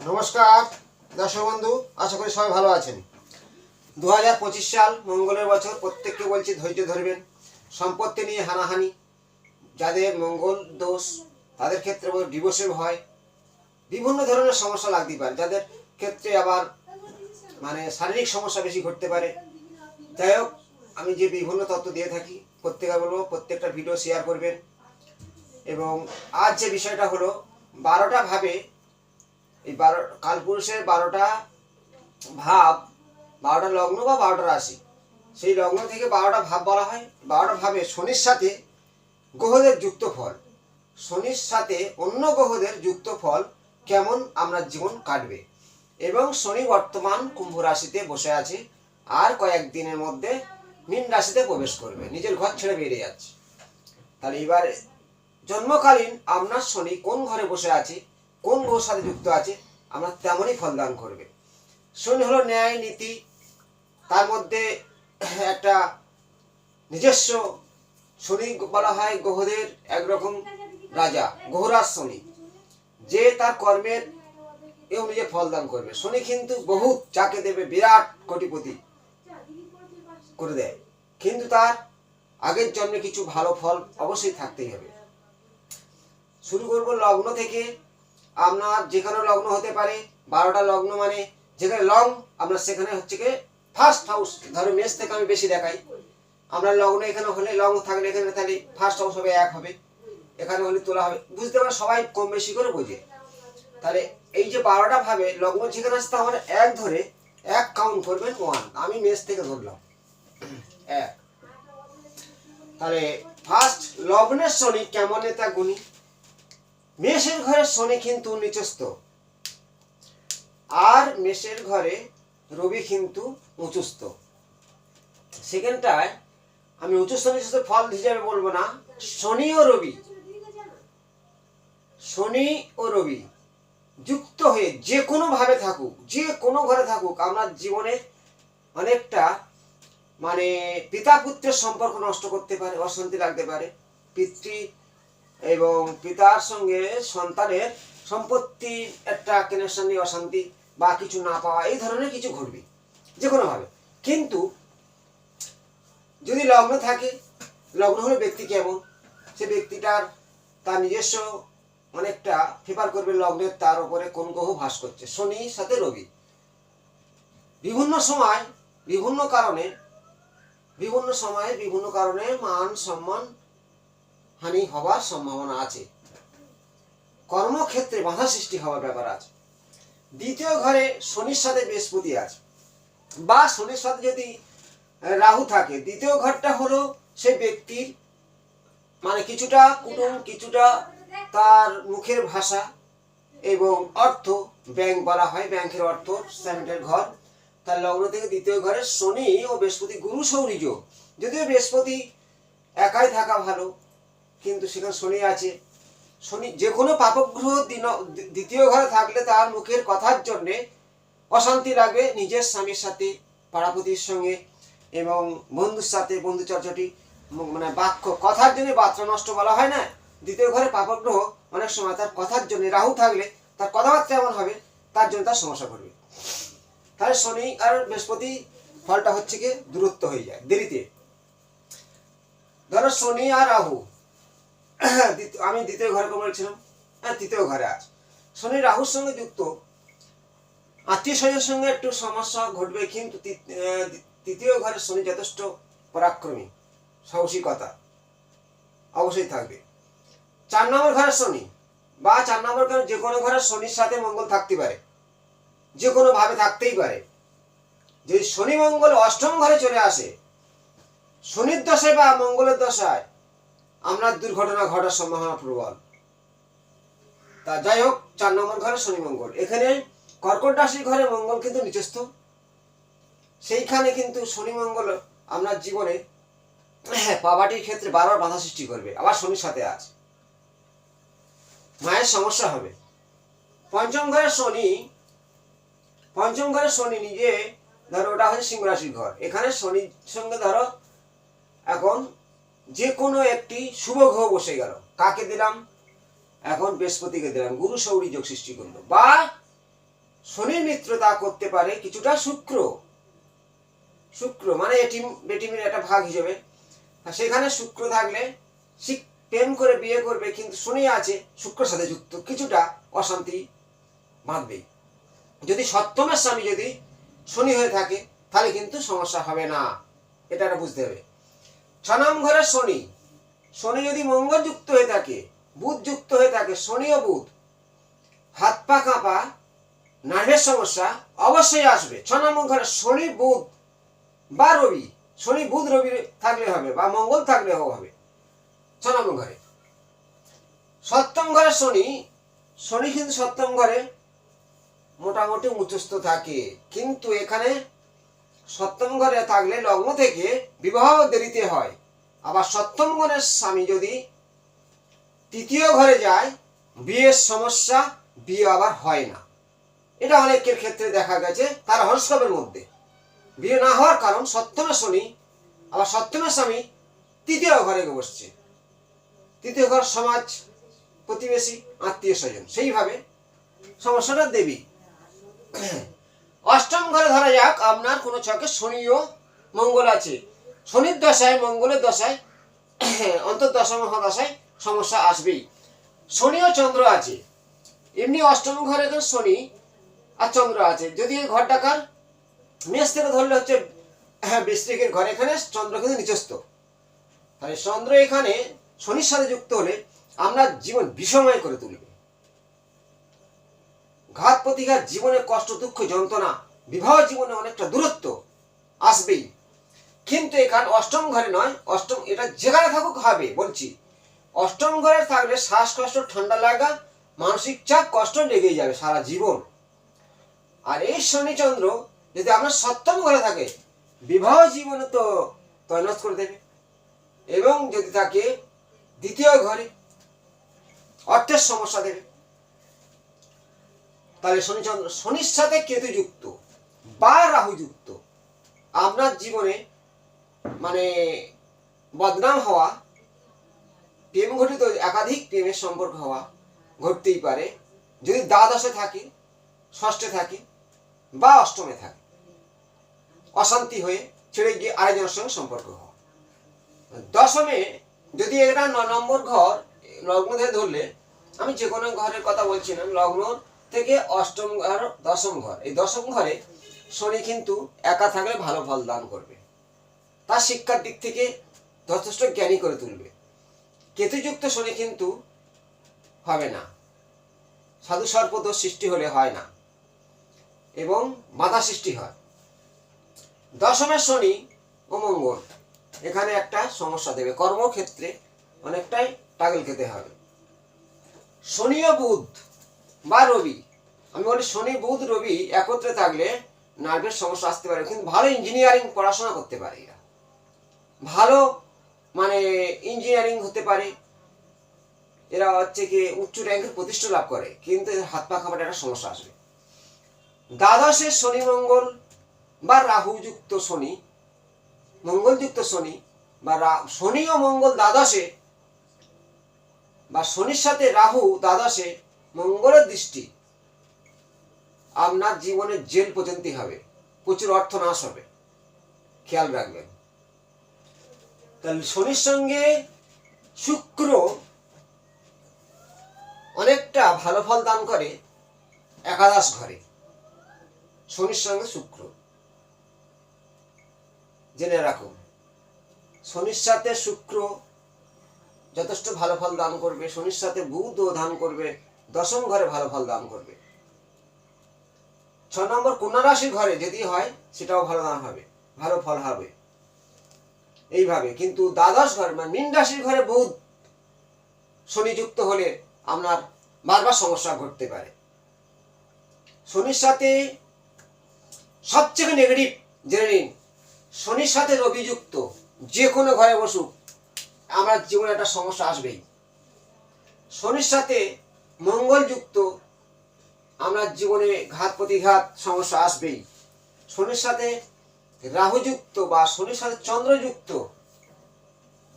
নমস্কার, দর্শক বন্ধু, আশা করি সবাই ভালো আছেন। দু হাজার পঁচিশ সাল, মঙ্গলের বছর, প্রত্যেককে বলছি ধৈর্য ধরবেন। সম্পত্তি নিয়ে হানাহানি, যাদের মঙ্গল দোষ, তাদের ক্ষেত্রে ডিভোর্সের ভয় বিভিন্ন ধরনের সমস্যা লাগতে পারে, যাদের ক্ষেত্রে আবার মানে শারীরিক সমস্যা বেশি ঘটতে পারে। যাই হোক, আমি যে বিভিন্ন তত্ত্ব দিয়ে থাকি প্রত্যেকে বলব, প্রত্যেকটা ভিডিও শেয়ার করবেন। এবং আজ যে বিষয়টা হলো, বারোটা ভাবে এই বারো কালপুরুষের বারোটা ভাব, বারোটা লগ্ন বা বারোটা রাশি। সেই লগ্ন থেকে বারোটা ভাব বলা হয়। বারোটা ভাবে শনির সাথে গ্রহদের যুক্ত ফল। শনির সাথে অন্য গ্রহদের যুক্ত ফল কেমন আমরা জীবন কাটবে? এবং শনি বর্তমান কুম্ভ রাশিতে বসে আছে আর কয়েকদিনের মধ্যে মীন রাশিতে প্রবেশ করবে। নিজের ঘর ছেড়ে বেরিয়ে যাচ্ছে। তাহলে এবার জন্মকালীন আপনার শনি কোন ঘরে বসে আছে? কোন গ্রহের সাথে যুক্ত আছে, আমরা তেমনই ফলদান করবে। শনি হলো ন্যায় নীতি, তার মধ্যে একটা নিজস্ব শনি বলা হয় গ্রহদের একরকম রাজা, গ্রহরাজ শনি। যে তার কর্মের এ অনুযায়ী ফলদান করবে। শনি কিন্তু বহু যাকে দেবে, বিরাট কোটিপতি করে দেয়। কিন্তু তার আগের জন্মে কিছু ভালো ফল অবশ্যই থাকতেই হবে। শুরু করব লগ্ন থেকে আপনার যেখানে লগ্ন হতে পারে, বারোটা লগ্ন মানে যেখানে লং, আপনার সেখানে হচ্ছে কি ফার্স্ট হাউস ধরো মেস থেকে আমি বেশি দেখাই। আমরা লগ্ন এখানে হলে লং থাকলে এখানে তাহলে ফার্স্ট হাউস হবে, এক হবে। এখানে হলে তোলা হবে। বুঝতে পারে সবাই কম বেশি করে বোঝে। তাহলে এই যে বারোটা ভাবে লগ্ন যেখানে আসতে আমার এক ধরে এক কাউন্ট করবেন ওয়ান আমি মেস থেকে ধরলাম। এক। তাহলে ফার্স্ট লগ্নের শনি কেমন তা গুণী? মেষের ঘরে শনি কিন্তু নিচস্থ। আর মেষের ঘরে রবি কিন্তু উঁচুস্থ। সেকেন্ডটায় আমি উঁচুস্থ নিচস্থ ফল হিসাবে বলব না, শনি ও রবি। শনি ও রবি যুক্ত হয়ে যে কোনো ভাবে থাকুক যে কোনো ঘরে থাকুক আপনার জীবনে অনেকটা মানে পিতা পুত্রের সম্পর্ক নষ্ট করতে পারে, অশান্তি লাগতে পারে, পিতৃ এবং পিতার সঙ্গে সন্তানের সম্পত্তি, একটা কানেকশন নিয়ে অশান্তি বা কিছু না পাওয়া, এই ধরনের কিছু ঘটবে যে কোনোভাবে কিন্তু যদি লগ্ন থাকে, লগ্ন হলে ব্যক্তি কেমন? সে ব্যক্তিটার তার নিজস্ব অনেকটা ফেভার করবে লগ্নের, তার উপরে কোন গ্রহ ভাস করছে, শনি সাথে রবি। বিভিন্ন সময়, বিভিন্ন কারণে, বিভিন্ন সময়ে বিভিন্ন কারণে মান, সম্মান হানি হওয়ার সম্ভাবনা আছে। কর্মক্ষেত্রে বাধা সৃষ্টি হওয়ার ব্যাপার আছে। দ্বিতীয় ঘরে শনির সাথে বৃহস্পতি আছে। বা শনির সাথে যদি রাহু থাকে, দ্বিতীয় ঘরটা হলো সে ব্যক্তির মানে কিছুটা কুটুম, কিছুটা তার মুখের ভাষা এবং অর্থ, ব্যাংক বলা হয়, ব্যাংকের অর্থ স্যামিটের ঘর। তার লগ্ন থেকে দ্বিতীয় ঘরে শনি ও বৃহস্পতি গুরু সৌরিজ যদিও বৃহস্পতি একাই থাকা ভালো কিন্তু সেখানে শনি আছে। শনি যে কোনো পাপগ্রহ দিন- দ্বিতীয় ঘরে থাকলে তার মুখের কথার জন্যে অশান্তি লাগবে নিজের স্বামীর সাথে, পাড়াপতির সঙ্গে এবং বন্ধুর সাথে বন্ধু চর্চাটি মানে বাক্য, কথার জন্য বার্তা নষ্ট বলা হয় না। দ্বিতীয় ঘরে পাপগ্রহ অনেক সময় তার কথার জন্য রাহু থাকলে তার কথাবার্তা এমন হবে, তার জন্য তার সমস্যা করবে তাহলে শনি আর বৃহস্পতি ফলটা হচ্ছে কি, দূরত্ব হয়ে যায়, দেরিতে। ধরো শনি আর রাহু। আমি দ্বিতীয় ঘরে বলেছিলাম হ্যাঁ তৃতীয় ঘরে আছে শনি রাহুর সঙ্গে যুক্ত। আত্মীয় স্বজনের সঙ্গে একটু সমস্যা ঘটবে, কিন্তু তৃতীয় ঘরে শনি যথেষ্ট পরাক্রমী সাহসিকতা অবশ্যই থাকবে। চার নম্বর ঘরে শনি, বা চার নম্বর ঘরে যে কোনো ঘরে শনির সাথে মঙ্গল থাকতে পারে। যে কোনো ভাবে থাকতেই পারে। যদি শনি মঙ্গল অষ্টম ঘরে চলে আসে, শনির দশায় বা মঙ্গলের দশায় আমরা দুর্ঘটনা ঘটার সম্ভাবনা প্রবল। তা যাই হোক চার নম্বর ঘরে শনি মঙ্গল। এখানে কর্কট রাশির ঘরে মঙ্গল কিন্তু নিচস্থ সেইখানে কিন্তু শনি মঙ্গল আপনার জীবনে হ্যাঁ, পাবাটির ক্ষেত্রে বারবার বাধা সৃষ্টি করবে। আবার শনির সাথে আছে। মায়ের সমস্যা হবে। পঞ্চম ঘরে শনি পঞ্চম ঘরে শনি নিজে ধরো ওটা হচ্ছে সিংহ রাশির ঘর। এখানে শনির সঙ্গে ধরো এখন যে কোনো একটি শুভ গ্রহ বসে গেল। কাকে দিলাম? এখন বৃহস্পতিকে দিলাম। গুরু সৌরী যোগ সৃষ্টি করল। বা শনির মিত্রতা করতে পারে কিছুটা শুক্র। শুক্র মানে এটিম বেটিমের একটা ভাগ হিসেবে। সেখানে শুক্র থাকলে প্রেম করে বিয়ে করবে, কিন্তু শনি আছে, শুক্রের সাথে যুক্ত। কিছুটা অশান্তি বাঁধবে। যদি সপ্তমের স্বামী যদি শনি হয়ে থাকে, তাহলে কিন্তু সমস্যা হবে না। এটা বুঝতে হবে। নং ঘরের শনি। শনি যদি মঙ্গল যুক্ত হয়ে থাকে বুধ যুক্ত হয়ে থাকে শনি ও বুধ। হাত পা কাঁপা, নার্ভের সমস্যা অবশ্যই আসবে। ছ ঘরে শনি, বুধ বা রবি। শনি, বুধ, রবি থাকলে হবে বা মঙ্গল থাকলে হবে। ছ ঘরে। সপ্তম ঘরে শনি। শনি কিন্তু সপ্তম ঘরে মোটামুটি উচ্চস্থ থাকে। কিন্তু এখানে সপ্তম ঘরে থাকলে লগ্ন থেকে বিবাহ দেরিতে হয়। আবার সপ্তম ঘরের স্বামী যদি তৃতীয় ঘরে যায়, বিয়ের সমস্যা, বিয়ে আবার হয় না। এটা অনেকের ক্ষেত্রে দেখা গেছে, তার হরস্কোপের মধ্যে। বিয়ে না হওয়ার কারণ সপ্তমের শনি, আবার সপ্তমের স্বামী তৃতীয় ঘরে বসছে। তৃতীয় ঘর সমাজ, প্রতিবেশী, আত্মীয় স্বজন, সেইভাবে সমস্যাটা দেবী। অষ্টম ঘরে ধরা যাক, আপনার কোনো ছকে শনি ও মঙ্গল আছে। শনির দশায়, মঙ্গলের দশায় অন্তর্দশম দশায় সমস্যা আসবেই। শনি ও চন্দ্র আছে। এমনি অষ্টম ঘরে তো শনি আর চন্দ্র আছে। যদি এই ঘরটাকার মেষ থেকে ধরলে হচ্ছে হ্যাঁ বৃষ্টিকের ঘর এখানে, চন্দ্র কিন্তু নিচস্ত তাহলে চন্দ্র এখানে শনির সাথে যুক্ত হলে আমরা জীবন বিষময় করে তুলবে। ঘাত প্রতিঘাত, জীবনে কষ্ট, দুঃখ, যন্ত্রণা, বিবাহ জীবনে অনেকটা দূরত্ব আসবেই। কিন্তু এখানে অষ্টম ঘরে নয়, অষ্টম এটা যেখানে থাকুক হবে, বলছি। অষ্টম ঘরে থাকলে শ্বাসকষ্ট, ঠান্ডা লাগা, মানসিক চাপ, কষ্ট লেগেই যাবে সারা জীবন। আর এই শনিচন্দ্র যদি আপনার সপ্তম ঘরে থাকে, বিবাহ জীবনে তো তৈনাত করে দেবে। এবং যদি থাকে দ্বিতীয় ঘরে অর্থের সমস্যা দেবে, তাহলে শনিচন্দ্র শনির সাথে কেতু যুক্ত বা রাহু যুক্ত আপনার জীবনে মানে বদনাম হওয়া, প্রেম ঘটিত একাধিক প্রেমের সম্পর্ক হওয়া ঘটতেই পারে। যদি দ্বাদশে থাকে, ষষ্ঠে থাকে বা অষ্টমে থাকে, অশান্তি হয়ে ছেড়ে গিয়ে আরেকজনের সঙ্গে সম্পর্ক হওয়া। দশমে যদি এটা ন নম্বর ঘর, লগ্ন থেকে ধরলে, আমি যে কোনো ঘরের কথা বলছি না, লগ্ন থেকে অষ্টম ঘর, দশম ঘর, এই দশম ঘরে শনি কিন্তু একা থাকলে ভালো ফল দান করবে। তার শিক্ষার দিক থেকে যথেষ্ট জ্ঞানী করে তুলবে। কেতুযুক্ত শনি কিন্তু হবে না। সাধু সর্পদোষ সৃষ্টি হলে হয় না এবং বাধা সৃষ্টি হয়। দশমের শনি ও মঙ্গল, এখানে একটা সমস্যা দেবে। কর্মক্ষেত্রে অনেকটাই টাগল খেতে হবে। শনি ও বুধ বা রবি, আমি বলি শনি, বুধ, রবি একত্রে থাকলে নার্ভের সমস্যা আসতে পারে, কিন্তু ভালো ইঞ্জিনিয়ারিং পড়াশোনা করতে পারে এরা। ভালো মানে ইঞ্জিনিয়ারিং হতে পারে। এরা হচ্ছে কি উচ্চ র্যাঙ্কের প্রতিষ্ঠা লাভ করে, কিন্তু এদের হাত পা খাবার একটা সমস্যা আসবে। দ্বাদশের শনি মঙ্গল বা রাহুযুক্ত শনি, মঙ্গলযুক্ত শনি বা শনি ও মঙ্গল দ্বাদশে বা শনির সাথে রাহু দ্বাদশে মঙ্গলের দৃষ্টি আপনার জীবনে জেল পর্যন্ত হবে। প্রচুর অর্থ নাশ হবে। খেয়াল রাখবেন। তাহলে শনির সঙ্গে শুক্র অনেকটা ভালো ফল দান করে একাদশ ঘরে। শনির সঙ্গে শুক্র। জেনে রাখো, শনির সাথে শুক্র যথেষ্ট ভালো ফল দান করবে, শনির সাথে বুধও দান করবে, দশম ঘরে ভালো ফল দান করবে। ছ নম্বর, কন্যা রাশির ঘরে যদি হয়, সেটাও ভালো দান হবে, ভালো ফল হবে। এইভাবে। কিন্তু দ্বাদশ ঘর মানে মীন রাশির ঘরে বুধ শনিযুক্ত হলে আপনার বারবার সমস্যা ঘটতে পারে। শনির সাথে সবচেয়ে নেগেটিভ জেনে নিন, শনির সাথে রবিযুক্ত যে কোনো ঘরে বসুক, আমার জীবনে একটা সমস্যা আসবেই। শনির সাথে মঙ্গলযুক্ত আমরা জীবনে ঘাত প্রতিঘাত সমস্যা আসবেই। শনির সাথে রাহুযুক্ত বা শনির সাথে চন্দ্রযুক্ত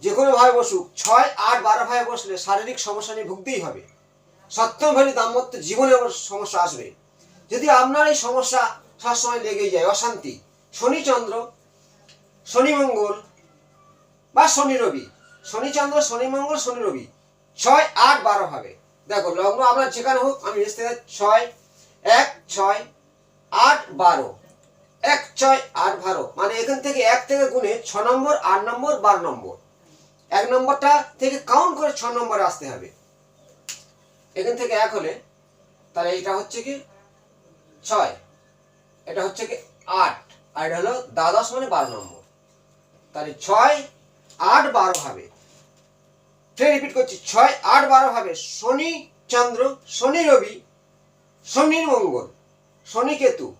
যে কোনো ভাবে বসুক, ছয়, আট, বারো ভাবে বসলে শারীরিক সমস্যা নিয়ে ভুগতেই হবে। সপ্তম ভাবে দাম্পত্য জীবনে সমস্যা আসবে। যদি আপনার এই সমস্যা সবসময় লেগেই যায়, অশান্তি, শনি চন্দ্র, শনি মঙ্গল বা শনি রবি, শনি চন্দ্র, শনি মঙ্গল, শনি রবি, ছয়, আট, বারো হবে দেখো, লগ্ন আপনার যেখানে হোক, আমি লিখতে ছয়, এক, ছয়, আট, বারো। এক ছয় আট বারো। মানে এখান থেকে এক থেকে গুণে ছ নম্বর, আট নম্বর, বারো নম্বর। এক নম্বরটা থেকে কাউন্ট করে ছ নম্বরে আসতে হবে। এখান থেকে এক হলে তাহলে এটা হচ্ছে কি? ছয়। এটা হচ্ছে কি? আট। আর এটা হলো দ্বাদশ মানে বারো নম্বর। তাহলে ছয় আট বারো হবে। ফের রিপিট করছি, ছয় আট বারো হবে শনি, চন্দ্র, শনি, রবি, শনির মঙ্গল, শনি, কেতু।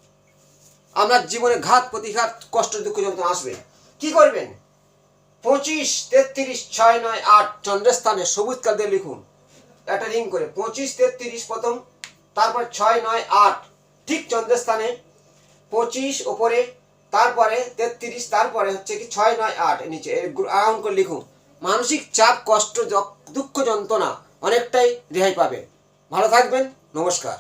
আপনার জীবনে ঘাত, প্রতিঘাত, কষ্ট, দুঃখ যন্ত্রণা আসবে। কি করবেন? পঁচিশ, তেত্রিশ, ছয়, নয়, আট চন্দ্রের স্থানে সবুজ কাল লিখুন। একটা রিং করে, পঁচিশ, তেত্রিশ প্রথম, তারপর ছয়, নয়, আট, ঠিক চন্দ্রের স্থানে, পঁচিশ ওপরে, তারপরে তেত্রিশ, তারপরে হচ্ছে কি ছয়, নয়, আট নিচে আরাউন্ড করে লিখুন। মানসিক চাপ, কষ্ট দুঃখ যন্ত্রণা অনেকটাই রেহাই পাবে। ভালো থাকবেন, নমস্কার।